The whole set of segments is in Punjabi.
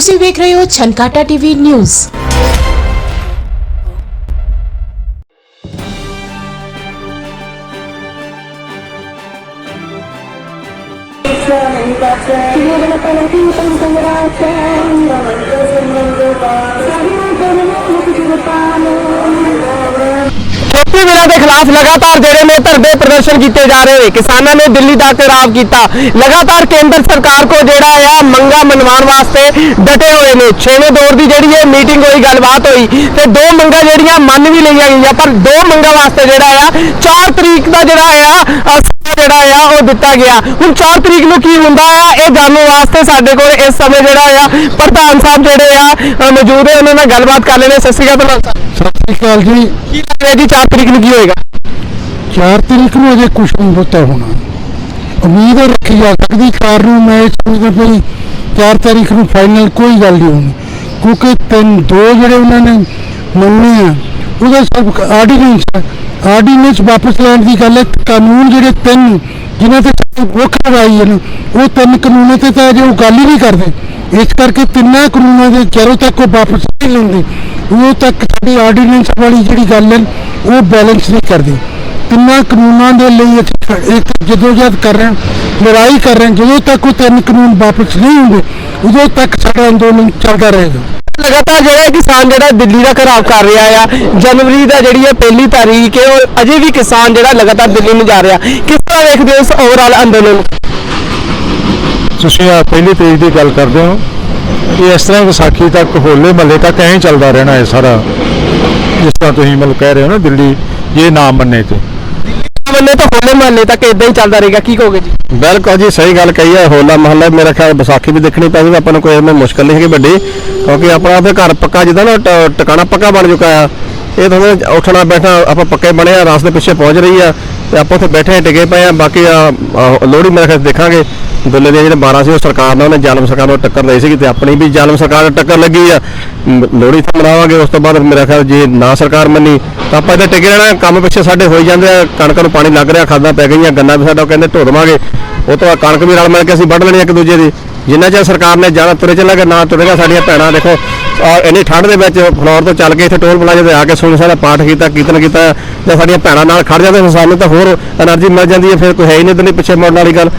ਤੁਸੀਂ ਵੇਖ ਰਹੇ ਹੋ ਛਨਕਾਟਾ ਟੀਵੀ ਨਿਊਜ਼। ਖੇਤੀ ਬਿੱਲਾਂ ਦੇ ਖਿਲਾਫ ਲਗਾਤਾਰ ਜਿਹੜੇ ਨੇ ਧਰਨੇ ਪ੍ਰਦਰਸ਼ਨ ਕੀਤੇ ਜਾ ਰਹੇ ਨੇ, ਕਿਸਾਨਾਂ ਨੇ ਦਿੱਲੀ ਦਾ ਘੇਰਾਵ ਕੀਤਾ। ਲਗਾਤਾਰ ਕੇਂਦਰ ਸਰਕਾਰ ਕੋ ਜਿਹੜਾ ਆ, ਮੰਗਾ ਮਨਵਾਉਣ ਵਾਸਤੇ ਡਟੇ ਹੋਏ ਨੇ। ਛੇਵੇਂ ਦੌਰ ਦੀ ਜਿਹੜੀ ਹੈ ਮੀਟਿੰਗ ਹੋਈ, ਗੱਲਬਾਤ ਹੋਈ, ਤੇ ਦੋ ਮੰਗਾਂ ਜਿਹੜੀਆਂ ਮੰਨ ਵੀ ਲਈਆਂ ਗਈਆਂ, ਪਰ ਦੋ ਮੰਗਾਂ ਵਾਸਤੇ ਜਿਹੜਾ ਆ 4 ਤਰੀਕ ਦਾ ਜਿਹੜਾ ਆ ਸਮਾਂ ਜਿਹੜਾ ਆ ਉਹ ਦਿੱਤਾ ਗਿਆ। ਹੁਣ 4 ਤਰੀਕ ਨੂੰ ਕੀ ਹੁੰਦਾ ਆ? ਇਹ ਜਾਣਨ ਵਾਸਤੇ ਸਾਡੇ ਕੋਲ ਇਸ ਸਮੇਂ ਜਿਹੜਾ ਆ ਪ੍ਰਧਾਨ ਸਾਹਿਬ ਜਿਹੜੇ ਆ ਮੌਜੂਦ ਹੈ ਉਹਨਾਂ ਨਾਲ ਗੱਲਬਾਤ ਕਰ ਲੈਣੇ ਸਤਿ ਸ਼੍ਰੀ ਅਕਾਲ ਪ੍ਰਧਾਨ ਸਾਹਿਬ। ਸਤਿ ਸ੍ਰੀ ਅਕਾਲ ਜੀ। ਕੀ ਲੱਗ ਰਿਹਾ ਜੀ 4 ਤਰੀਕ ਨੂੰ ਕੀ ਹੋਏਗਾ? 4 ਤਰੀਕ ਨੂੰ ਅਜੇ ਕੁਝ ਨਹੀਂ ਪਤਾ ਹੋਣਾ। ਉਮੀਦ ਰੱਖੀ ਜਾ ਸਕਦੀ ਕਾਰ ਨੂੰ ਮੈਂ ਸਮਝਦਾ ਵੀ 4 ਤਰੀਕ ਨੂੰ ਫਾਈਨਲ ਕੋਈ ਗੱਲ ਨਹੀਂ ਹੋਣੀ। ਕਿਉਂਕਿ ਤਿੰਨ ਦੋ ਜਿਹੜੇ ਉਹਨਾਂ ਨੇ ਮੰਨੇ ਆ ਉਹਦਾ ਸਿਰਫ ਆਰਡੀਨੈਂਸ ਹੈ। ਆਰਡੀਨੈਂਸ ਵਾਪਸ ਲੈਣ ਦੀ ਗੱਲ ਹੈ, ਕਾਨੂੰਨ ਜਿਹੜੇ ਤਿੰਨ ਜਿਨ੍ਹਾਂ ਤੇ ਮੁੱਖ ਲੜਾਈ ਹੈ ਨਾ, ਉਹ ਤਿੰਨ ਕਾਨੂੰਨਾਂ ਤੇ ਤਾਂ ਅਜੇ ਉਹ ਗੱਲ ਹੀ ਨਹੀਂ ਕਰਦੇ। ਇਸ ਕਰਕੇ ਤਿੰਨਾਂ ਕਾਨੂੰਨਾਂ ਦੇ ਜਦੋਂ ਤੱਕ ਉਹ ਵਾਪਸ ਨਹੀਂ ਲੈਂਦੇ। ਉਦੋਂ ਤੱਕ ਸਾਡੀ ਆਰਡੀਨੈਂਸ ਵਾਲੀ ਜਿਹੜੀ ਗੱਲ ਹੈ, ਉਹ ਬੈਲੈਂਸ ਨਹੀਂ ਕਰਦੇ। ਤਿੰਨਾਂ ਕਾਨੂੰਨਾਂ ਦੇ ਲਈ ਇੱਕ ਜਦੋਜਹਦ ਕਰ ਰਹੇ ਹਾਂ ਲੜਾਈ ਕਰ ਰਹੇ ਜਦੋਂ ਤੱਕ ਉਹ ਤਿੰਨ ਕਾਨੂੰਨ ਵਾਪਸ ਨਹੀਂ ਹੁੰਦੇ ਉਦੋਂ ਤੱਕ ਸਾਡਾ ਅੰਦੋਲਨ ਚੱਲਦਾ ਰਹੇਗਾ। ਲਗਾਤਾਰ ਜਿਹੜਾ ਇਹ ਕਿਸਾਨ ਜਿਹੜਾ ਦਿੱਲੀ ਦਾ ਘਰਾਵ ਕਰ ਰਿਹਾ ਆ ਜਨਵਰੀ ਦਾ ਜਿਹੜੀ ਹੈ ਪਹਿਲੀ ਤਾਰੀਖ ਹੈ ਔਰ ਅਜੇ ਵੀ ਕਿਸਾਨ ਜਿਹੜਾ ਲਗਾਤਾਰ ਦਿੱਲੀ ਨੂੰ ਜਾ ਰਿਹਾ। ਕਿਸ ਤਰ੍ਹਾਂ ਵੇਖਦੇ ਹੋ ਇਸ ਓਵਰਆਲ ਅੰਦੋਲਨ ਤੁਸੀਂ ਆ ਪਹਿਲੀ ਤਰੀਕ ਦੀ ਗੱਲ ਕਰਦੇ ਹੋ ਇਹ ਇਸ ਤਰ੍ਹਾਂ ਵਿਸਾਖੀ ਤੱਕ ਹੋਲੇ ਮਹੱਲੇ ਤੱਕ ਐਂ ਚੱਲਦਾ ਰਹਿਣਾ ਹੈ ਸਾਰਾ ਜਿਸ ਤਰ੍ਹਾਂ ਤੁਸੀਂ ਮਤਲਬ ਕਹਿ ਰਹੇ ਹੋ ਨਾ ਦਿੱਲੀ ਜੇ ਨਾ ਮੰਨੇ ਤੇ। ਮੰਨੇ ਤਾਂ ਹੋਲੇ ਮਹੱਲੇ ਤੱਕ ਇਦਾਂ ਹੀ ਚੱਲਦਾ ਰਹੇਗਾ, ਕੀ ਕਹੋਗੇ ਜੀ? ਬਿਲਕੁਲ ਜੀ, ਸਹੀ ਗੱਲ ਕਹੀ ਹੈ, ਹੋਲਾ ਮਹੱਲਾ ਮੇਰਾ ਖਿਆਲ ਵਿਸਾਖੀ ਵੀ ਦੇਖਣੀ ਪੈਣੀ, ਆਪਾਂ ਨੂੰ ਕੋਈ ਐਵੇਂ ਮੁਸ਼ਕਲ ਨਹੀਂ ਹੈਗੀ ਵੱਡੀ, ਕਿਉਂਕਿ ਆਪਣਾ ਫਿਰ ਘਰ ਪੱਕਾ ਜਿੱਦਾਂ ਨਾ, ਟ- ਟਿਕਾਣਾ ਪੱਕਾ ਬਣ ਚੁੱਕਾ ਆ। ਇਹ ਤੁਹਾਨੂੰ ਉੱਠਣਾ, ਬੈਠਣਾ, ਆਪਾਂ ਪੱਕੇ ਬਣੇ ਆ, ਰਾਸ ਦੇ ਪਿੱਛੇ ਪਹੁੰਚ ਰਹੀ ਆ, ਤੇ ਆਪਾਂ ਉੱਥੇ ਬੈਠੇ ਟਿਕੇ ਪਏ ਆ, ਬਾਕੀ ਆ, ਲੋਹੜੀ ਮੇਰੇ ਖਿਆਲ ਦੇਖਾਂਗੇ। ਦੁੱਲੇ ਦੇ ਜਿਹੜੇ 12 ਸੀ ਉਹ ਸਰਕਾਰ ਨਾਲ ਉਹਨੇ ਜ਼ਾਲਮ ਸਰਕਾਰ ਨੂੰ ਟੱਕਰ ਲਈ ਸੀ ਤੇ ਆਪਣੀ ਵੀ ਜ਼ਾਲਮ ਸਰਕਾਰ ਨੂੰ ਟੱਕਰ ਲੱਗੀ ਆ। ਮ, ਲੋਹੜੀ ਤੇ ਮਨਾਵਾਂਗੇ ਉਸ ਤੋਂ ਬਾਅਦ ਮੇਰਾ ਖਿਆਲ ਜੇ ਨਾ ਸਰਕਾਰ ਮੰਨੀ ਤਾਂ ਆਪਾਂ ਇੱਥੇ ਟਿਕੇ ਰਹਿਣਾ ਕੰਮ ਪਿੱਛੇ ਸਾਡੇ ਹੋਈ ਜਾਂਦੇ ਆ ਕਣਕ ਨੂੰ ਪਾਣੀ ਲੱਗ ਰਿਹਾ ਖਾਦਾਂ ਪੈ ਗਈਆਂ ਗੰਨਾ ਵੀ ਸਾਡਾ ਉਹ ਕਹਿੰਦੇ ਢੋ ਦੇਵਾਂਗੇ ਉਹ ਤੋਂ ਬਾਅਦ ਕਣਕ ਵੀ ਰਲ ਮਿਲ ਕੇ ਅਸੀਂ ਵੱਢ ਲੈਣੀ ਇੱਕ ਦੂਜੇ ਦੀ। ਜਿੰਨਾ ਚਿਰ ਸਰਕਾਰ ਨੇ ਜਾਣਾ ਤੁਰੇ ਚੱਲਾਂਗੇ ਨਾ ਤੁਰੇਗਾ, ਸਾਡੀਆਂ ਭੈਣਾਂ ਦੇਖੋ ਔਰ ਇੰਨੀ ਠੰਡ ਦੇ ਵਿੱਚ ਫਲੋਰ ਤੋਂ ਚੱਲ ਕੇ ਇੱਥੇ ਟੋਲ ਪਲਾਜ਼ੇ ਤੇ ਆ ਕੇ ਸੁਣ ਸਾਰਾ ਪਾਠ ਕੀਤਾ, ਕੀਰਤਨ ਕੀਤਾ, ਜਾਂ ਸਾਡੀਆਂ ਭੈਣਾਂ ਨਾਲ ਖੜ ਜਾਂਦੇ ਸਾਨੂੰ ਤਾਂ ਹੋਰ એનર્ਜੀ ਮਿਲ ਜਾਂਦੀ ਹੈ, ਫਿਰ ਕੋਈ ਹੈ ਹੀ ਨਹੀਂ ਇਦਾਂ ਪਿੱਛੇ ਮੁੜਨ ਵਾਲੀ ਗੱਲ।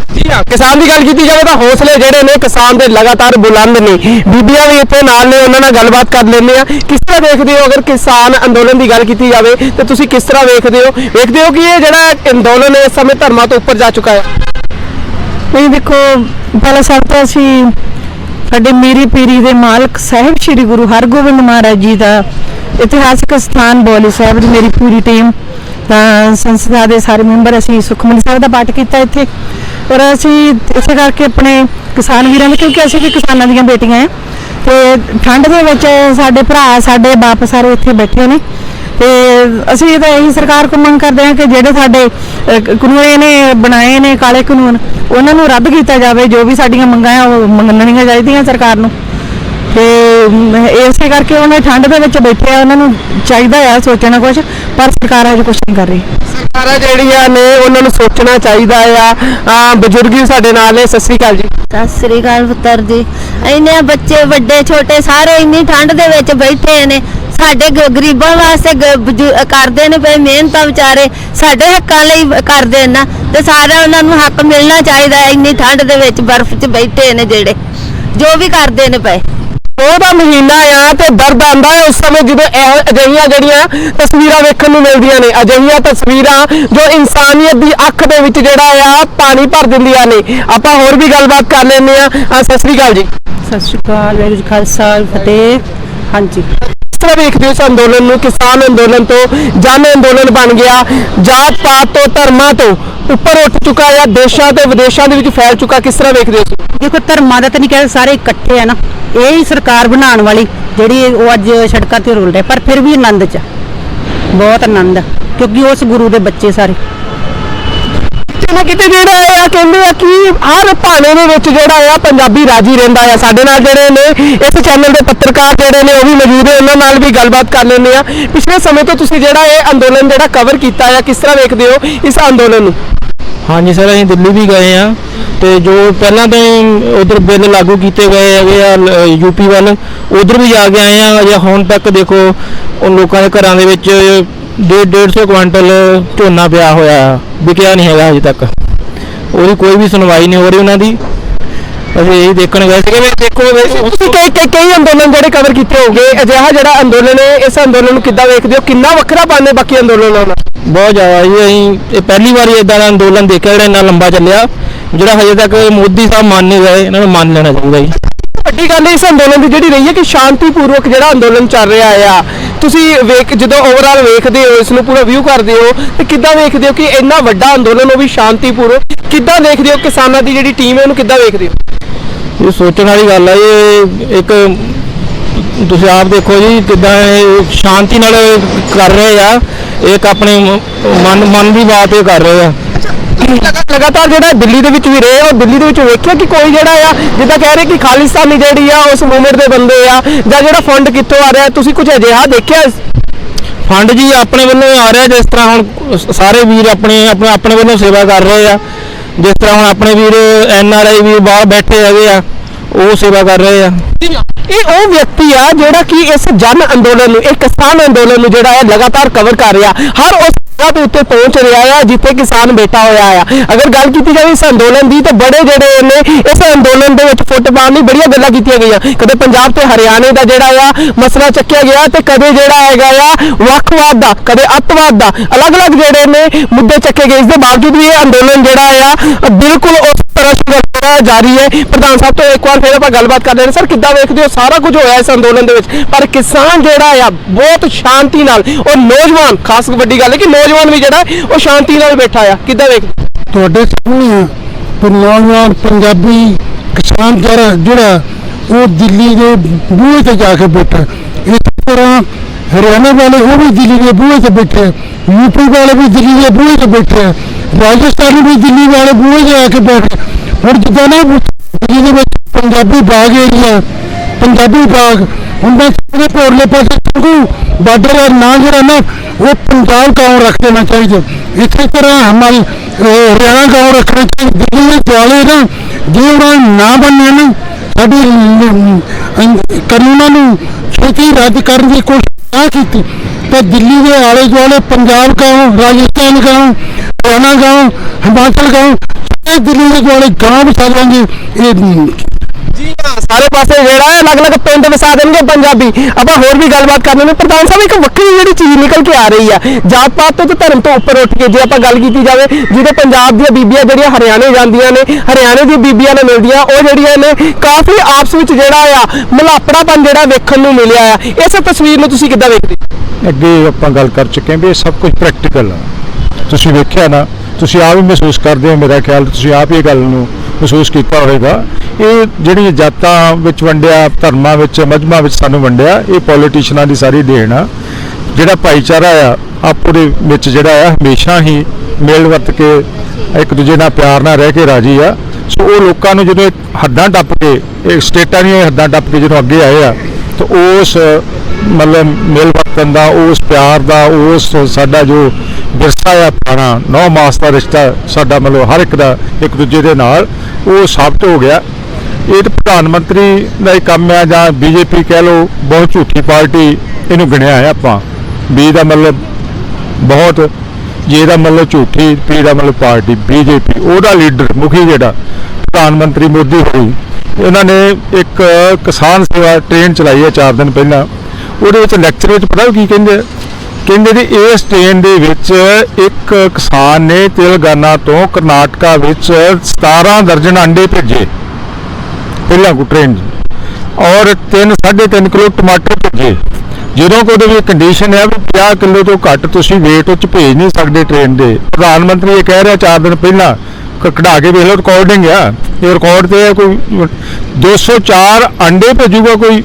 ਕਿਸਾਨ ਦੀ ਗੱਲ ਕੀਤੀ ਜਾਵੇ ਤਾਂ ਹੌਸਲੇ ਜਿਹੜੇ ਨੇ ਕਿਸਾਨ ਦੇ ਲਗਾਤਾਰ ਬੁਲੰਦ ਨੇ। ਬੀਬੀਆਂ ਵੀ ਇੱਥੇ ਨਾਲ ਨੇ, ਉਹਨਾਂ ਨਾਲ ਗੱਲਬਾਤ ਕਰ ਲੈਂਦੇ ਆ ਕਿਸ ਤਰ੍ਹਾਂ ਦੇਖਦੇ ਹੋ ਅਗਰ ਕਿਸਾਨ ਅੰਦੋਲਨ ਦੀ ਗੱਲ ਕੀਤੀ ਜਾਵੇ, ਤੇ ਤੁਸੀਂ ਕਿਸ ਤਰ੍ਹਾਂ ਵੇਖਦੇ ਹੋ? ਵੇਖਦੇ ਹੋ ਕਿ ਇਹ ਜਿਹੜਾ ਅੰਦੋਲਨ ਇਸ ਸਮੇਂ ਧਰਮਾਂ ਤੋਂ ਉੱਪਰ ਜਾ ਚੁੱਕਾ ਹੈ? ਨਹੀਂ, ਦੇਖੋ, ਪਹਿਲਾਂ ਸਭ ਤੋਂ ਅਸੀਂ ਸਾਡੇ ਮੀਰੀ ਪੀਰੀ ਦੇ ਮਾਲਕ ਸਾਹਿਬ ਸ੍ਰੀ ਗੁਰੂ ਹਰਗੋਬਿੰਦ ਮਹਾਰਾਜ ਜੀ ਦਾ ਇਤਿਹਾਸਕ ਸਥਾਨ ਬੋਲੀ ਸਾਹਿਬ ਦੀ ਮੇਰੀ ਪੂਰੀ ਟੀਮ ਤਾਂ ਸੰਸਥਾ ਦੇ ਸਾਰੇ ਮੈਂਬਰ ਅਸੀਂ ਸੁਖਮਨੀ ਸਾਹਿਬ ਦਾ ਪਾਠ ਕੀਤਾ ਇੱਥੇ। ਔਰ ਅਸੀਂ ਇਸੇ ਕਰਕੇ ਆਪਣੇ ਕਿਸਾਨ ਵੀਰਾਂ ਦੇ, ਕਿਉਂਕਿ ਅਸੀਂ ਵੀ ਕਿਸਾਨਾਂ ਦੀਆਂ ਬੇਟੀਆਂ ਆ ਤੇ ਠੰਡ ਦੇ ਵਿੱਚ ਸਾਡੇ ਭਰਾ, ਸਾਡੇ ਬਾਪ ਸਾਰੇ ਇੱਥੇ ਬੈਠੇ ਨੇ। ਤੇ ਅਸੀਂ ਤਾਂ ਇਹੀ ਸਰਕਾਰ ਕੋਲ ਮੰਗ ਕਰਦੇ ਹਾਂ ਕਿ ਜਿਹੜੇ ਸਾਡੇ ਅਹ, ਕਾਨੂੰਨ ਇਹਨੇ ਬਣਾਏ ਨੇ ਕਾਲੇ ਕਾਨੂੰਨ ਉਹਨਾਂ ਨੂੰ ਰੱਦ ਕੀਤਾ ਜਾਵੇ ਜੋ ਵੀ ਸਾਡੀਆਂ ਮੰਗਾਂ ਆ ਉਹ ਮੰਨਣੀਆਂ ਚਾਹੀਦੀਆਂ ਸਰਕਾਰ ਨੂੰ। ਤੇ ਅਮ, ਇਸੇ ਕਰਕੇ ਉਹਨੇ ਠੰਡ ਦੇ ਵਿੱਚ ਬੈਠੇ ਆ ਉਹਨਾਂ ਨੂੰ ਚਾਹੀਦਾ ਆ ਸੋਚਣਾ ਕੁਝ ਪਰ ਸਰਕਾਰ ਅਜੇ ਕੁਝ ਨਹੀਂ ਕਰ ਰਹੀ। ਸਰਕਾਰਾਂ ਜਿਹੜੀਆਂ ਨੇ ਉਹਨਾਂ ਨੂੰ ਸੋਚਣਾ ਚਾਹੀਦਾ ਆ। ਆ ਬਜ਼ੁਰਗ ਵੀ ਸਾਡੇ ਨਾਲ ਨੇ ਸਤਿ ਸ੍ਰੀ ਅਕਾਲ ਜੀ। ਸਤਿ ਸ੍ਰੀ ਅਕਾਲ ਪੁੱਤਰ ਜੀ। ਇੰਨੇ ਬੱਚੇ ਵੱਡੇ ਛੋਟੇ ਸਾਰੇ ਇੰਨੀ ਠੰਡ ਦੇ ਵਿੱਚ ਬੈਠੇ ਨੇ। ਸਾਡੇ ਗਰੀਬਾਂ ਵਾਸਤੇ ਕਰਦੇ ਨੇ ਪਏ ਮਿਹਨਤਾਂ ਵਿਚਾਰੇ ਸਾਡੇ ਹੱਕਾਂ ਲਈ ਕਰਦੇ ਨੇ ਨਾ ਤੇ ਸਾਰਾ ਉਹਨਾਂ ਨੂੰ ਹੱਕ ਮਿਲਣਾ ਚਾਹੀਦਾ ਹੈ ਇੰਨੀ ਠੰਡ ਦੇ ਵਿੱਚ ਬਰਫ਼ 'ਚ ਬੈਠੇ ਨੇ ਜਿਹੜੇ ਜੋ ਵੀ ਕਰਦੇ ਨੇ ਪਏ। ਉਹ ਦਾ ਮਹੀਨਾ ਆ ਤੇ ਦਰਦ ਆਂਦਾ ਉਸ ਸਮੇਂ ਜਦੋਂ ਇਹੋ ਅਜਿਹੀਆਂ ਜਿਹੜੀਆਂ ਤਸਵੀਰਾਂ ਵੇਖਣ ਨੂੰ ਮਿਲਦੀਆਂ ਨੇ ਅਜਿਹੀਆਂ ਤਸਵੀਰਾਂ ਜੋ ਇਨਸਾਨੀਅਤ ਦੀ ਅੱਖ ਦੇ ਵਿੱਚ ਜਿਹੜਾ ਆ ਪਾਣੀ ਭਰ ਦਿੰਦੀਆਂ ਨੇ। ਆਪਾਂ ਹੋਰ ਵੀ ਗੱਲਬਾਤ ਕਰ ਲੈਂਦੇ ਆ ਸਤਿ ਸ੍ਰੀ ਅਕਾਲ ਜੀ। ਸਤਿ ਸ਼੍ਰੀ ਅਕਾਲ ਖਾਲਸਾ ਫਤਿਹ। ਹਾਂਜੀ। ਤਰ੍ਹਾਂ ਵੇਖਦੇ ਹੋ ਇਸ ਅੰਦੋਲਨ ਨੂੰ, ਕਿਸਾਨ ਅੰਦੋਲਨ ਤੋਂ, ਜਨ ਅੰਦੋਲਨ ਬਣ ਗਿਆ, ਜਾਤ ਪਾਤ ਤੋਂ, ਧਰਮਾਂ ਤੋਂ ਉੱਪਰ ਉੱਠ ਚੁੱਕਾ ਆ, ਦੇਸ਼ਾਂ ਤੇ ਵਿਦੇਸ਼ਾਂ ਦੇ ਵਿੱਚ ਫੈਲ ਚੁੱਕਾ, ਕਿਸ ਤਰ੍ਹਾਂ ਵੇਖਦੇ ਹੋ ਦੇਖੋ, ਧਰਮਾਂ ਦਾ ਤਾਂ ਨਹੀਂ ਕਹਿੰਦੇ ਸਾਰੇ ਇਕੱਠੇ ਆ ਨਾ, ਇਹ ਹੀ ਸਰਕਾਰ ਬਣਾਉਣ ਵਾਲੀ, ਜਿਹੜੀ ਉਹ ਅੱਜ ਸੜਕਾਂ ਤੇ ਰੁਲ ਰਿਹਾ, ਪਰ ਫਿਰ ਵੀ ਆਨੰਦ ਚ ਬਹੁਤ ਆਨੰਦ ਕਿਉਂਕਿ ਉਸ ਗੁਰੂ ਦੇ ਬੱਚੇ ਸਾਰੇ। ਕਿਤੇ ਨਾ ਕਿਤੇ ਜਿਹੜਾ ਆ, ਕਹਿੰਦੇ ਆ ਕਿ ਹਰ ਭਾਣੇ ਦੇ ਵਿੱਚ ਜਿਹੜਾ ਆ, ਪੰਜਾਬੀ ਰਾਜੀ ਰਹਿੰਦਾ ਆ। ਸਾਡੇ ਨਾਲ ਜਿਹੜੇ ਨੇ, ਇਸ ਚੈਨਲ ਦੇ ਪੱਤਰਕਾਰ ਜਿਹੜੇ ਨੇ, ਉਹ ਵੀ ਮੌਜੂਦ ਨੇ। ਉਹਨਾਂ ਨਾਲ ਵੀ ਗੱਲਬਾਤ ਕਰ ਲੈਂਦੇ ਆ। ਪਿਛਲੇ ਸਮੇਂ ਤੋਂ ਤੁਸੀਂ ਜਿਹੜਾ ਇਹ ਅੰਦੋਲਨ ਜਿਹੜਾ ਕਵਰ ਕੀਤਾ ਆ, ਕਿਸ ਤਰ੍ਹਾਂ ਵੇਖਦੇ ਹੋ ਇਸ ਅੰਦੋਲਨ ਨੂੰ? ਹਾਂਜੀ ਸਰ ਅਸੀਂ ਦਿੱਲੀ ਵੀ ਗਏ ਆ ਤੇ ਜੋ ਪਹਿਲਾਂ ਤਾਂ ਉਧਰ ਬਿੱਲ ਲਾਗੂ ਕੀਤੇ ਗਏ ਹੈਗੇ ਆ ਯੂਪੀ ਵੱਲ ਉਧਰ ਵੀ ਜਾ ਕੇ ਆਏ ਆ ਅਜੇ ਹੁਣ ਤੱਕ ਦੇਖੋ ਉਹ ਲੋਕਾਂ ਦੇ ਘਰਾਂ ਦੇ ਵਿੱਚ ਡੇਢ 150 ਕੁਆਂਟਲ ਝੋਨਾ ਪਿਆ ਹੋਇਆ ਆ, ਵਿਕਿਆ ਨਹੀਂ ਹੈਗਾ ਅਜੇ ਤੱਕ। ਉਹਦੀ ਕੋਈ ਵੀ ਸੁਣਵਾਈ ਨਹੀਂ ਹੋ ਰਹੀ ਉਹਨਾਂ ਦੀ। ਅਸੀਂ ਇਹ ਦੇਖਣ ਗਏ ਸੀਗੇ ਵੀ ਦੇਖੋ ਤੁਸੀਂ ਕਈ ਕਈ ਕਈ ਅੰਦੋਲਨ ਜਿਹੜੇ ਕਵਰ ਕੀਤੇ ਹੋਗੇ ਅਜਿਹਾ ਜਿਹੜਾ ਅੰਦੋਲਨ ਹੈ ਇਸ ਅੰਦੋਲਨ ਨੂੰ ਕਿੱਦਾਂ ਵੇਖਦੇ ਹੋ? ਕਿੰਨਾ ਵੱਖਰਾ ਪਾਣੇ ਬਾਕੀ ਅੰਦੋਲਨਾਂ ਨਾਲ ਬਹੁਤ ਜ਼ਿਆਦਾ ਜੀ ਅਸੀਂ ਇਹ ਪਹਿਲੀ ਵਾਰੀ ਇਦਾਂ ਦਾ ਅੰਦੋਲਨ ਦੇਖਿਆ ਜਿਹੜਾ ਇੰਨਾ ਲੰਬਾ ਚੱਲਿਆ ਜਿਹੜਾ ਹਜੇ ਤੱਕ ਮੋਦੀ ਸਾਹਿਬ ਮੰਨ ਨਹੀਂ ਰਹੇ ਇਹਨਾਂ ਨੂੰ ਮੰਨ ਲੈਣਾ ਚਾਹੀਦਾ ਜੀ। ਵੱਡੀ ਗੱਲ ਇਸ ਅੰਦੋਲਨ ਦੀ ਜਿਹੜੀ ਰਹੀ ਹੈ ਕਿ ਸ਼ਾਂਤੀਪੂਰਵਕ ਜਿਹੜਾ ਅੰਦੋਲਨ ਚੱਲ ਰਿਹਾ ਆ ਤੁਸੀਂ ਵੇਖ ਜਦੋਂ ਓਵਰਆਲ ਵੇਖਦੇ ਹੋ ਇਸ ਨੂੰ ਪੂਰਾ ਵਿਊ ਕਰਦੇ ਹੋ ਤੇ ਕਿੱਦਾਂ ਵੇਖਦੇ ਹੋ ਕਿ ਇੰਨਾ ਵੱਡਾ ਅੰਦੋਲਨ ਉਹ ਵੀ ਸ਼ਾਂਤੀਪੂਰਵਕ ਕਿੱਦਾਂ ਦੇਖਦੇ ਹੋ ਕਿਸਾਨਾਂ ਦੀ ਜਿਹੜੀ ਟੀਮ ਹੈ ਉਹਨੂੰ ਕਿੱਦਾਂ ਵੇਖਦੇ ਹੋ? ਇਹ ਸੋਚਣ ਵਾਲੀ ਗੱਲ ਹੈ ਇਹ ਇੱਕ ਤੁਸੀਂ ਆਪ ਦੇਖੋ ਜੀ ਕਿਦਾਂ ਇਹ ਸ਼ਾਂਤੀ ਨਾਲ ਕਰ ਰਹੇ ਆ ਇੱਕ ਆਪਣੇ ਮਨ ਮਨ ਦੀ ਬਾਤ ਇਹ ਕਰ ਰਹੇ ਆ। ਲਗਾ- ਲਗਾਤਾਰ ਜਿਹੜਾ ਦਿੱਲੀ ਦੇ ਵਿੱਚ ਵੀ ਰਹੇ ਔਰ ਦਿੱਲੀ ਦੇ ਵਿੱਚ ਵੇਖਿਆ ਕਿ ਕੋਈ ਜਿਹੜਾ ਆ ਜਿੱਦਾਂ ਕਹਿ ਰਹੇ ਕਿ ਖਾਲਿਸਤਾਨੀ ਜਿਹੜੀ ਆ ਉਸ ਮੂਵਮੈਂਟ ਦੇ ਬੰਦੇ ਆ ਜਾਂ ਜਿਹੜਾ ਫੰਡ ਕਿੱਥੋਂ ਆ ਰਿਹਾ ਤੁਸੀਂ ਕੁਝ ਅਜਿਹਾ ਦੇਖਿਆ? ਫੰਡ ਜੀ ਆਪਣੇ ਵੱਲੋਂ ਆ ਰਿਹਾ ਜਿਸ ਤਰ੍ਹਾਂ ਹੁਣ ਸਾਰੇ ਵੀਰ ਆਪਣੇ ਆਪਣੇ ਆਪਣੇ ਵੱਲੋਂ ਸੇਵਾ ਕਰ ਰਹੇ ਆ। ਜਿਸ ਤਰ੍ਹਾਂ ਹੁਣ ਆਪਣੇ ਵੀਰ ਐਨ ਆਰ ਆਈ ਵੀ ਬਾਹਰ ਬੈਠੇ ਹੈਗੇ ਆ, ਉਹ ਸੇਵਾ ਕਰ ਰਹੇ ਆ। ਇਹ ਉਹ ਵਿਅਕਤੀ ਆ ਜਿਹੜਾ ਕਿ ਇਸ ਜਨ ਅੰਦੋਲਨ ਨੂੰ ਇਹ ਕਿਸਾਨ ਅੰਦੋਲਨ ਨੂੰ ਜਿਹੜਾ ਹੈ ਲਗਾਤਾਰ ਕਵਰ ਕਰ ਰਿਹਾ। ਹਰ ਉਸ ਜਗ੍ਹਾ ਦੇ ਉੱਤੇ ਪਹੁੰਚ ਰਿਹਾ ਆ, ਜਿੱਥੇ ਕਿਸਾਨ ਬੈਠਾ ਹੋਇਆ ਆ। ਅਗਰ ਗੱਲ ਕੀਤੀ ਜਾਵੇ ਇਸ ਅੰਦੋਲਨ ਦੀ, ਤਾਂ ਬੜੇ ਜਿਹੜੇ ਨੇ ਇਸ ਅੰਦੋਲਨ ਦੇ ਵਿੱਚ ਫੁੱਟ ਪਾਉਣ ਲਈ ਬੜੀਆਂ ਗੱਲਾਂ ਕੀਤੀਆਂ ਗਈਆਂ। ਕਦੇ ਪੰਜਾਬ ਤੇ ਹਰਿਆਣੇ ਦਾ ਜਿਹੜਾ ਆ, ਮਸਲਾ ਚੱਕਿਆ ਗਿਆ, ਤੇ ਕਦੇ ਜਿਹੜਾ ਹੈਗਾ ਆ ਵੱਖਵਾਦ ਦਾ, ਕਦੇ ਅੱਤਵਾਦ ਦਾ, ਅਲੱਗ-ਅਲੱਗ ਜਿਹੜੇ ਨੇ ਮੁੱਦੇ ਚੱਕੇ ਗਏ। ਇਸ ਦੇ ਬਾਵਜੂਦ ਵੀ ਇਹ ਅੰਦੋਲਨ ਜਿਹੜਾ ਆ, ਬਿਲਕੁਲ ਉਸ ਤਰ੍ਹਾਂ ਜਾਰੀ ਹੈ। ਪ੍ਰਧਾਨ ਸਾਹਿਬ ਤੋਂ ਇੱਕ ਵਾਰ ਫਿਰ ਆਪਾਂ ਗੱਲਬਾਤ ਕਰ ਰਹੇ ਸਰ ਕਿੱਦਾਂ ਵੇਖਦੇ ਹੋ? ਸਾਰਾ ਕੁਝ ਹੋਇਆ ਇਸ ਅੰਦੋਲਨ ਦੇ ਵਿੱਚ। ਪਰ ਕਿਸਾਨ ਜਿਹੜਾ ਆ ਬਹੁਤ ਸ਼ਾਂਤੀ ਨਾਲ ਉਹ ਨੌਜਵਾਨ ਖਾਸ ਵੱਡੀ ਗੱਲ ਹੈ ਕਿ ਨੌਜਵਾਨ ਵੀ ਜਿਹੜਾ ਉਹ ਸ਼ਾਂਤੀ ਨਾਲ ਬੈਠਾ ਆ। ਕਿੱਦਾਂ ਵੇਖਦੇ ਤੁਹਾਡੇ ਸਾਹਮਣੇ ਨੌਜਵਾਨ ਪੰਜਾਬੀ ਕਿਸਾਨ ਜਿਹੜਾ ਉਹ ਦਿੱਲੀ ਦੇ ਬੂਹੇ ਤੇ ਜਾ ਕੇ ਬੈਠਾ। ਇਸ ਤਰ੍ਹਾਂ ਹਰਿਆਣਾ ਵਾਲੇ ਉਹ ਵੀ ਦਿੱਲੀ ਦੇ ਬੂਹੇ ਤੇ ਬੈਠੇ ਆ, ਯੂਪੀ ਵਾਲੇ ਵੀ ਦਿੱਲੀ ਦੇ ਬੂਹੇ ਤੇ ਬੈਠੇ ਆ, ਰਾਜਸਥਾਨ ਵੀ ਦਿੱਲੀ ਵਾਲੇ ਬੂਹੇ ਤੇ ਆ ਕੇ ਬੈਠੇ ਹੁਣ ਜਿੱਦਾਂ ਨਾ ਦਿੱਲੀ ਵਿੱਚ ਪੰਜਾਬੀ ਬਾਗ ਏਰੀਆ ਪੰਜਾਬੀ ਬਾਗ ਹੁੰਦਾ ਸਾਰੇ ਪੋਰਲੇ ਪਾਸੇ ਕਿਉਂਕਿ ਬਾਰਡਰ ਦਾ ਨਾਂ ਜਿਹੜਾ ਨਾ, ਉਹ ਪੰਜਾਬ ਗਾਉਂ ਰੱਖ ਦੇਣਾ ਚਾਹੀਦਾ। ਇਸੇ ਤਰ੍ਹਾਂ ਹਮਾਰੀ ਹਰਿਆਣਾ ਗਾਉਂ ਰੱਖਣਾ ਚਾਹੀਦਾ। ਦਿੱਲੀ ਦੇ ਦੁਆਲੇ ਨਾ, ਜੇ ਉਹਨਾਂ ਨਾ ਬਣਨੇ ਨਾ, ਸਾਡੀ ਕਾਨੂੰਨਾਂ ਨੂੰ ਛੇਤੀ ਰੱਦ ਕਰਨ ਦੀ ਕੋਸ਼ਿਸ਼ ਨਾ ਕੀਤੀ ਤਾਂ ਦਿੱਲੀ ਦੇ ਆਲੇ ਦੁਆਲੇ ਪੰਜਾਬ ਗਾਉਂ ਰਾਜਸਥਾਨ ਗਾਉਂ ਹਰਿਆਣਾ ਗਾਉਂ ਹਿਮਾਚਲ ਗਾਉਂ ਸਾਰੇ ਦਿੱਲੀ ਦੇ ਦੁਆਲੇ ਗਾਉਂ ਵਸਾ ਦੇਣਗੇ ਇਹ ਜੀ ਹਾਂ, ਸਾਰੇ ਪਾਸੇ ਜਿਹੜਾ ਹੈ, ਅਲੱਗ-ਅਲੱਗ ਪਿੰਡ ਵਸਾ ਦੇਣਗੇ ਪੰਜਾਬੀ। ਆਪਾਂ ਹੋਰ ਵੀ ਗੱਲਬਾਤ ਕਰਨ ਨੇ ਪ੍ਰਧਾਨ ਸਾਹਿਬ, ਇੱਕ ਵੱਖਰੀ ਜਿਹੜੀ ਚੀਜ਼ ਨਿਕਲ ਕੇ ਆ ਰਹੀ ਆ, ਜਾਤ ਪਾਤ ਤੋਂ ਤੇ ਧਰਮ ਤੋਂ ਉੱਪਰ ਉੱਠ ਕੇ ਜੇ ਆਪਾਂ ਗੱਲ ਕੀਤੀ ਜਾਵੇ, ਜਿਹਦੇ ਪੰਜਾਬ ਦੀਆਂ ਬੀਬੀਆਂ ਜਿਹੜੀਆਂ ਹਰਿਆਣੇ ਜਾਂਦੀਆਂ ਨੇ, ਹਰਿਆਣੇ ਦੀਆਂ ਬੀਬੀਆਂ ਨਾਲ ਮਿਲਦੀਆਂ, ਉਹ ਜਿਹੜੀਆਂ ਨੇ ਕਾਫੀ ਆਪਸ ਵਿੱਚ ਜਿਹੜਾ ਆ, ਮਲਾਪੜਾਪਨ ਜਿਹੜਾ ਵੇਖਣ ਨੂੰ ਮਿਲਿਆ ਆ। ਇਸ ਤਸਵੀਰ ਨੂੰ ਤੁਸੀਂ ਕਿੱਦਾਂ ਵੇਖਦੇ ਅੱਗੇ ਆਪਾਂ ਗੱਲ ਕਰ ਚੁੱਕੇ ਹਾਂ ਵੀ ਇਹ ਸਭ ਕੁਝ ਪ੍ਰੈਕਟੀਕਲ ਆ। ਤੁਸੀਂ ਵੇਖਿਆ ਨਾ, ਤੁਸੀਂ ਆਪ ਹੀ ਮਹਿਸੂਸ ਕਰਦੇ ਹੋ ਮੇਰਾ ਖਿਆਲ, ਤੁਸੀਂ ਆਪ ਹੀ ਇਹ ਗੱਲ ਨੂੰ ਮਹਿਸੂਸ ਕੀਤਾ ਹੋਵੇਗਾ। ਇਹ ਜਿਹੜੀਆਂ ਜਾਤਾਂ ਵਿੱਚ ਵੰਡਿਆ, ਧਰਮਾਂ ਵਿੱਚ, ਮਜਮਾਂ ਵਿੱਚ ਸਾਨੂੰ ਵੰਡਿਆ, ਇਹ ਪੋਲੀਟੀਸ਼ੀਅਨਾਂ ਦੀ ਸਾਰੀ ਦੇਣ ਆ। ਜਿਹੜਾ ਭਾਈਚਾਰਾ ਆ, ਆਪੋ ਦੇ ਵਿੱਚ ਜਿਹੜਾ ਆ, ਹਮੇਸ਼ਾ ਹੀ ਮੇਲ ਵਰਤ ਕੇ ਇੱਕ ਦੂਜੇ ਨਾਲ ਪਿਆਰ ਨਾਲ ਰਹਿ ਕੇ ਰਾਜੀ ਆ। ਸੋ ਉਹ ਲੋਕਾਂ ਨੂੰ ਜਦੋਂ ਇਹ ਹੱਦਾਂ ਟੱਪ ਕੇ, ਇਹ ਸਟੇਟਾਂ ਦੀਆਂ ਹੱਦਾਂ ਟੱਪ ਕੇ ਜਦੋਂ ਅੱਗੇ ਆਏ ਆ, ਤਾਂ ਉਸ ਮਤਲਬ ਮੇਲ ਵਰਤਨ ਦਾ, ਉਸ ਪਿਆਰ ਦਾ, ਉਸ ਸਾਡਾ ਜੋ ਵਿਰਸਾ ਆ ਪੁਰਾਣਾ, ਨੌ ਮਾਸ ਦਾ ਰਿਸ਼ਤਾ ਸਾਡਾ ਮਤਲਬ ਹਰ ਇੱਕ ਦਾ, ਇੱਕ ਦੂਜੇ ਦੇ ਨਾਲ, ਉਹ ਸਾਬਤ ਹੋ ਗਿਆ। ਇਹ ਤਾਂ ਪ੍ਰਧਾਨ ਮੰਤਰੀ ਦਾ ਹੀ ਕੰਮ ਆ, ਜਾਂ ਬੀਜੇਪੀ ਕਹਿ ਲਓ, ਬਹੁਤ ਝੂਠੀ ਪਾਰਟੀ ਇਹਨੂੰ ਗਿਣਿਆ ਹੈ ਆਪਾਂ। ਬੀ ਦਾ ਮਤਲਬ ਬਹੁਤ ਜੇ ਦਾ ਮਤਲਬ ਝੂਠੀ ਪੀ ਦਾ ਮਤਲਬ ਪਾਰਟੀ, ਬੀਜੇਪੀ, ਉਹਦਾ ਲੀਡਰ ਮੁਖੀ ਜਿਹੜਾ ਪ੍ਰਧਾਨ ਮੰਤਰੀ ਮੋਦੀ ਹੋਈ। ਇਹਨਾਂ ਨੇ ਇੱਕ ਕਿਸਾਨ ਸੇਵਾ ਟ੍ਰੇਨ ਚਲਾਈ ਹੈ 4 ਦਿਨ ਪਹਿਲਾਂ। ਉਹਦੇ ਵਿੱਚ ਲੈਕਚਰ ਵਿੱਚ ਪਤਾ ਕੀ ਕਹਿੰਦੇ ਆ? ਕਹਿੰਦੇ ਜੀ ਇਸ ਟ੍ਰੇਨ ਦੇ ਵਿੱਚ ਇੱਕ ਕਿਸਾਨ ਨੇ ਤੇਲੰਗਾਨਾ ਤੋਂ ਕਰਨਾਟਕਾ ਵਿੱਚ 17 ਦਰਜਨ ਅੰਡੇ ਭੇਜੇ। ਪਹਿਲਾਂ ਕੋ ਟ੍ਰੇਨ 'ਚ। ਔਰ 3 3.5 ਕਿਲੋ ਟਮਾਟਰ ਭੇਜੇ। ਜਦੋਂ ਕੋਈ ਵੀ ਕੰਡੀਸ਼ਨ ਹੈ ਵੀ 50 ਕਿਲੋ ਤੋਂ ਘੱਟ ਤੁਸੀਂ weight ਉੱਚ ਭੇਜ ਨਹੀਂ ਸਕਦੇ ਟ੍ਰੇਨ ਦੇ। ਪ੍ਰਧਾਨ ਮੰਤਰੀ ਇਹ ਕਹਿ ਰਿਹਾ 4 ਦਿਨ ਪਹਿਲਾਂ ਕਢਾ ਕੇ ਵੇਖ ਲਓ ਰਿਕਾਰਡਿੰਗ ਆ। ਇਹ ਰਿਕਾਰਡ ਤੇ ਹੈ ਕੋਈ 204 ਅੰਡੇ ਭੇਜੂਗਾ ਕੋਈ।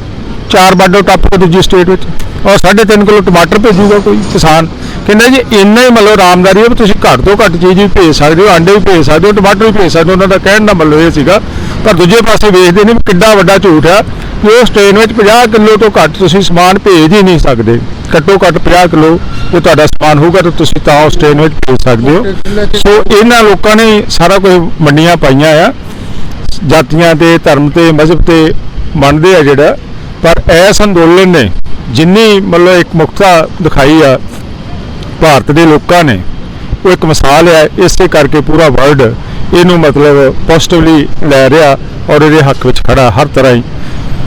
ਚਾਰ ਬਾਡੋ ਟੱਪ ਕੇ ਦੂਜੀ ਸਟੇਟ ਵਿੱਚ। ਔਰ 3.5 ਕਿਲੋ ਟਮਾਟਰ ਭੇਜੂਗਾ ਕੋਈ ਕਿਸਾਨ। ਕਹਿੰਦਾ ਜੀ, ਇੰਨਾ ਹੀ ਮਤਲਬ ਆਰਾਮਦਾਰੀ ਹੈ ਵੀ ਤੁਸੀਂ ਘੱਟ ਤੋਂ ਘੱਟ ਚੀਜ਼ ਵੀ ਭੇਜ ਸਕਦੇ ਹੋ, ਆਂਡੇ ਵੀ ਭੇਜ ਸਕਦੇ ਹੋ, ਟਮਾਟਰ ਵੀ ਭੇਜ ਸਕਦੇ ਹੋ। ਉਹਨਾਂ ਦਾ ਕਹਿਣ ਦਾ ਮਤਲਬ ਇਹ ਸੀਗਾ, ਪਰ ਦੂਜੇ ਪਾਸੇ ਵੇਖਦੇ ਨੇ ਵੀ ਕਿੱਡਾ ਵੱਡਾ ਝੂਠ ਆ ਕਿ ਉਸ ਟ੍ਰੇਨ ਵਿੱਚ 50 ਕਿਲੋ ਤੋਂ ਘੱਟ ਤੁਸੀਂ ਸਮਾਨ ਭੇਜ ਹੀ ਨਹੀਂ ਸਕਦੇ। ਘੱਟੋ ਘੱਟ 50 ਕਿਲੋ ਜੇ ਤੁਹਾਡਾ ਸਮਾਨ ਹੋਊਗਾ ਤਾਂ ਤੁਸੀਂ ਤਾਂ ਉਸ ਟ੍ਰੇਨ ਵਿੱਚ ਭੇਜ ਸਕਦੇ ਹੋ। ਸੋ ਇਹਨਾਂ ਲੋਕਾਂ ਨੇ ਸਾਰਾ ਕੁਝ ਮੰਡੀਆਂ ਪਾਈਆਂ ਆ। ਜਾਤੀਆਂ ਤੇ ਧਰਮ ਤੇ ਮਜ਼ਹਬ ਤੇ ਮੰਨਦੇ ਆ ਜਿਹੜਾ ਪਰ ਇਸ ਅੰਦੋਲਨ ਨੇ ਜਿੰਨੀ ਮਤਲਬ ਇੱਕ ਮੁਕਤਾ ਦਿਖਾਈ ਆ ਭਾਰਤ ਦੇ ਲੋਕਾਂ ਨੇ, ਉਹ ਇੱਕ ਮਿਸਾਲ ਹੈ ਇਸੇ ਕਰਕੇ ਪੂਰਾ ਵਰਲਡ ਇਹਨੂੰ ਮਤਲਬ ਪੋਜ਼ਿਟਿਵਲੀ ਲੈ ਰਿਹਾ ਔਰ ਇਹਦੇ ਹੱਕ ਵਿੱਚ ਖੜਾ ਹਰ ਤਰ੍ਹਾਂ ਹੀ।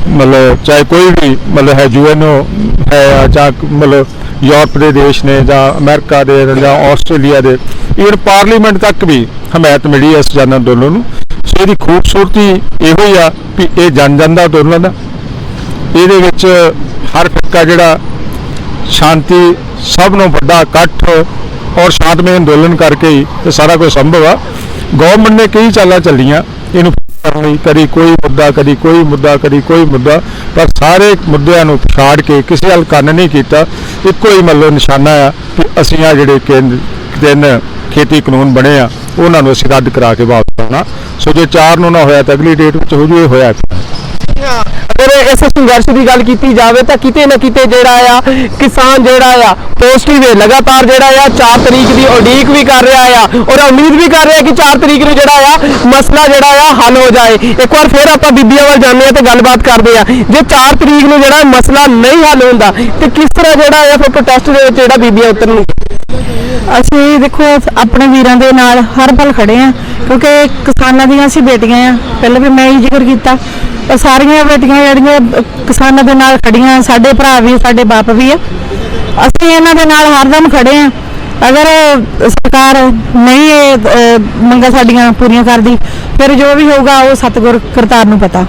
ਮਤਲਬ ਚਾਹੇ ਕੋਈ ਵੀ ਮਤਲਬ ਹੈ ਯੂਐਨਓ ਹੈ ਜਾਂ ਮਤਲਬ ਯੂਰਪ ਦੇ ਦੇਸ਼ ਨੇ ਜਾਂ ਅਮਰੀਕਾ ਦੇ ਜਾਂ ਆਸਟ੍ਰੇਲੀਆ ਦੇ ਈਵਨ ਪਾਰਲੀਮੈਂਟ ਤੱਕ ਵੀ ਹਮਾਇਤ ਮਿਲੀ ਹੈ ਇਸ ਜਨ ਅੰਦੋਲਨ ਨੂੰ। ਸੋ ਇਹਦੀ ਖੂਬਸੂਰਤੀ ਇਹੋ ਹੀ ਆ ਵੀ ਇਹ ਜਨ ਜਨ ਦਾ ਅੰਦੋਲਨ ਆ। ਇਹਦੇ ਵਿੱਚ ਹਰ ਫਿੱਕਾ ਜਿਹੜਾ ਸ਼ਾਂਤੀ ਸਭ ਨੂੰ ਵੱਡਾ ਇਕੱਠ ਔਰ ਸ਼ਾਂਤਮਈ ਅੰਦੋਲਨ ਕਰਕੇ ਹੀ ਇਹ ਸਾਰਾ ਕੁਝ ਸੰਭਵ ਆ। ਗਵਰਨਮੈਂਟ ਨੇ ਕਈ ਚਾਲਾਂ ਚੱਲੀਆਂ, ਇਹਨੂੰ ਕਰਨ ਲਈ ਕਦੀ ਕੋਈ ਮੁੱਦਾ, ਕਦੀ ਕੋਈ ਮੁੱਦਾ, ਕਦੀ ਕੋਈ ਮੁੱਦਾ, ਪਰ ਸਾਰੇ ਮੁੱਦਿਆਂ ਨੂੰ ਪਛਾੜ ਕੇ ਕਿਸੇ ਹੱਲ ਕੰਨ ਨਹੀਂ ਕੀਤਾ। ਇੱਕੋ ਹੀ ਮਤਲਬ ਨਿਸ਼ਾਨਾ ਆ ਕਿ ਅਸੀਂ ਆ ਜਿਹੜੇ ਕੇਂਦਰ ਤਿੰਨ ਖੇਤੀ ਕਾਨੂੰਨ ਬਣੇ ਆ, ਉਹਨਾਂ ਨੂੰ ਅਸੀਂ ਰੱਦ ਕਰਾ ਕੇ ਵਾਪਸ ਆਉਣਾ। ਸੋ ਜੇ ਚਾਰ ਨੂੰ ਨਾ ਹੋਇਆ ਤਾਂ ਅਗਲੀ ਡੇਟ ਵਿੱਚ ਹੋ ਜੂ, ਇਹ ਹੋਇਆ ਅਗਰ ਇਸ ਸੰਘਰਸ਼ ਦੀ ਗੱਲ ਕੀਤੀ ਜਾਵੇ ਤਾਂ ਕਿਤੇ ਨਾ ਕਿਤੇ ਜਿਹੜਾ ਆ, ਕਿਸਾਨ ਜਿਹੜਾ ਆ ਪੋਜ਼ਿਟਿਵ ਹੈ ਲਗਾਤਾਰ ਜਿਹੜਾ ਆ 4 ਤਰੀਕ ਦੀ ਉਡੀਕ ਵੀ ਕਰ ਰਿਹਾ ਆ ਔਰ ਉਮੀਦ ਵੀ ਕਰ ਰਿਹਾ ਕਿ 4 ਤਰੀਕ ਨੂੰ ਜਿਹੜਾ ਆ, ਮਸਲਾ ਜਿਹੜਾ ਆ ਹੱਲ ਹੋ ਜਾਏ। ਇੱਕ ਵਾਰ ਫਿਰ ਆਪਾਂ ਬੀਬੀਆਂ ਵੱਲ ਜਾਂਦੇ ਆ ਤੇ ਗੱਲਬਾਤ ਕਰਦੇ ਆ ਜੇ 4 ਤਰੀਕ ਨੂੰ ਜਿਹੜਾ ਮਸਲਾ ਨਹੀਂ ਹੱਲ ਹੁੰਦਾ, ਤੇ ਕਿਸ ਤਰ੍ਹਾਂ ਜਿਹੜਾ ਆ ਫਿਰ ਪ੍ਰੋਟੈਸਟ ਦੇ ਵਿੱਚ ਜਿਹੜਾ ਬੀਬੀਆਂ ਉਤਰਨਗੀਆਂ ਅਸੀਂ ਦੇਖੋ, ਆਪਣੇ ਵੀਰਾਂ ਦੇ ਨਾਲ ਹਰ ਪਲ ਖੜੇ ਆ ਕਿਉਂਕਿ ਕਿਸਾਨਾਂ ਦੀਆਂ ਅਸੀਂ ਬੇਟੀਆਂ ਆ ਪਹਿਲਾਂ ਵੀ ਮੈਂ ਹੀ ਜ਼ਿਕਰ ਕੀਤਾ ਪਰ ਸਾਰੀਆਂ ਬੇਟੀਆਂ ਜਿਹੜੀਆਂ ਕਿਸਾਨਾਂ ਦੇ ਨਾਲ ਖੜੀਆਂ ਸਾਡੇ ਭਰਾ ਵੀ, ਸਾਡੇ ਬਾਪ ਵੀ ਆ। ਅਸੀਂ ਇਹਨਾਂ ਦੇ ਨਾਲ ਹਰਦਮ ਖੜੇ ਆ। ਅਗਰ ਸਰਕਾਰ ਨਹੀਂ ਇਹ ਮੰਗਾਂ ਸਾਡੀਆਂ ਪੂਰੀਆਂ ਕਰਦੀ, ਫਿਰ ਜੋ ਵੀ ਹੋਊਗਾ ਉਹ ਸਤਿਗੁਰ ਕਰਤਾਰ ਨੂੰ ਪਤਾ।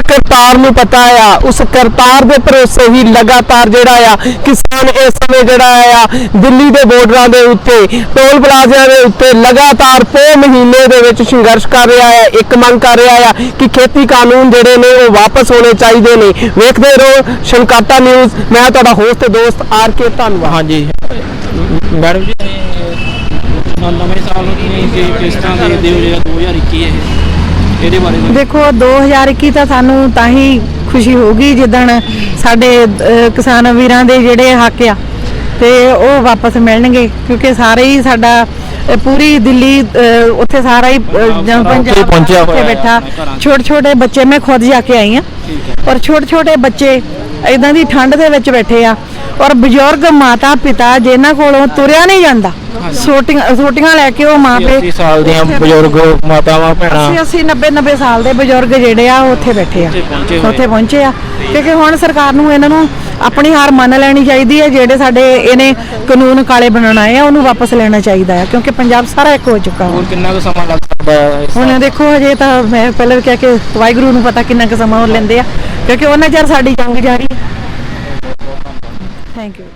ਸਤਿਗੁਰ ਕਰਤਾਰ ਨੂੰ ਪਤਾ ਆ, ਉਸ ਕਰਤਾਰ ਦੇ ਭਰੋਸੇ ਹੀ ਲਗਾਤਾਰ ਜਿਹੜਾ ਆ, ਕਿਸਾਨ ਇਸ ਸਮੇਂ ਜਿਹੜਾ ਆ, ਦਿੱਲੀ ਦੇ ਬਾਰਡਰਾਂ ਦੇ ਉੱਤੇ, ਟੋਲ ਪਲਾਜ਼ਿਆਂ ਦੇ ਉੱਤੇ ਲਗਾਤਾਰ ਪੋ ਮਹੀਨੇ ਦੇ ਵਿੱਚ ਸੰਘਰਸ਼ ਕਰ ਰਿਹਾ ਹੈ ਇੱਕ ਮੰਗ ਕਰ ਰਿਹਾ ਆ ਕਿ ਖੇਤੀ ਕਾਨੂੰਨ ਜਿਹੜੇ ਨੇ ਉਹ ਵਾਪਸ ਹੋਣੇ ਚਾਹੀਦੇ ਨੇ। ਵੇਖਦੇ ਰਹੋ, ਸ਼ਨਕਾਟਾ ਨਿਊਜ਼, ਮੈਂ ਤੁਹਾਡਾ ਹੋਸਟ ਤੇ ਦੋਸਤ ਆਰ ਕੇ ਧੰਨਵਾਦ। ਹਾਂਜੀ। ਮੈਡਮ ਜੀ, ਨਵੇਂ ਸਾਲ ਨੂੰ ਕਿਸ ਤਰ੍ਹਾਂ ਦੇਖਦੇ ਹੋ ਜਿਹੜਾ 2021 ਇਹ ਇਹਦੇ ਬਾਰੇ ਦੇਖੋ 2021 ਤਾਂ ਸਾਨੂੰ ਤਾਂ ਹੀ ਖੁਸ਼ੀ ਹੋਊਗੀ ਜਿੱਦਣ ਸਾਡੇ ਕਿਸਾਨ ਵੀਰਾਂ ਦੇ ਜਿਹੜੇ ਹੱਕ ਆ ਤੇ ਉਹ ਵਾਪਸ ਮਿਲਣਗੇ ਕਿਉਂਕਿ ਸਾਰੇ ਹੀ ਸਾਡਾ ਪੂਰੀ ਦਿੱਲੀ ਉੱਥੇ ਸਾਰਾ ਹੀ ਪੰਜਾਬ ਪਹੁੰਚਿਆ ਹੋਇਆ ਬੈਠਾ। ਛੋਟੇ ਛੋਟੇ ਬੱਚੇ ਮੈਂ ਖੁਦ ਜਾ ਕੇ ਆਈ ਆ ਔਰ ਛੋਟੇ ਛੋਟੇ ਬੱਚੇ ਇਦਾਂ ਦੀ ਠੰਡ ਦੇ ਵਿੱਚ ਬੈਠੇ ਆ। ਔਰ ਬਜ਼ੁਰਗ ਮਾਤਾ ਪਿਤਾ ਜਿਨ੍ਹਾਂ ਕੋਲੋਂ ਤੁਰਿਆ ਨਹੀਂ ਜਾਂਦਾ ਸੋਟੀਆਂ ਸੋਟੀਆਂ ਲੈ ਕੇ ਉਹ ਮਾਂ ਪਿਓ 80 ਸਾਲ ਦੀਆਂ ਬਜ਼ੁਰਗ ਮਾਤਾਵਾਂ ਭੈਣਾਂ। 80 80 90 90 ਸਾਲ ਦੇ ਬਜ਼ੁਰਗ ਜਿਹੜੇ ਆ ਉੱਥੇ ਬੈਠੇ ਆ। ਉੱਥੇ ਪਹੁੰਚੇ ਆ। ਕਿਉਂਕਿ ਹੁਣ ਸਰਕਾਰ ਨੂੰ ਇਹਨਾਂ ਨੂੰ ਆਪਣੀ ਹਾਰ ਮੰਨ ਲੈਣੀ ਚਾਹੀਦੀ ਹੈ ਜਿਹੜੇ ਸਾਡੇ ਇਹਨੇ ਕਾਨੂੰਨ ਕਾਲੇ ਬਣਾਉਣਾ ਆ ਉਹਨੂੰ ਵਾਪਸ ਲੈਣਾ ਚਾਹੀਦਾ ਆ ਕਿਉਂਕਿ ਪੰਜਾਬ ਸਾਰਾ ਇੱਕ ਹੋ ਚੁੱਕਾ ਹੁਣ ਕਿੰਨਾ ਕੁ ਸਮਾਂ ਲੱਗ ਸਕਦਾ ਹੈ ਹੁਣ ਦੇਖੋ ਹਜੇ ਤਾਂ ਮੈਂ ਪਹਿਲਾਂ ਵੀ ਕਿਹਾ ਕਿ ਵਾਹਿਗੁਰੂ ਨੂੰ ਪਤਾ ਕਿੰਨਾ ਕੁ ਸਮਾਂ ਹੋਰ ਲੈਂਦੇ ਆ ਕਿਉਂਕਿ ਉਹਨਾਂ ਚਿਰ ਸਾਡੀ ਜੰਗ ਜਾਰੀ। ਹੈ ਥੈਂਕ ਯੂ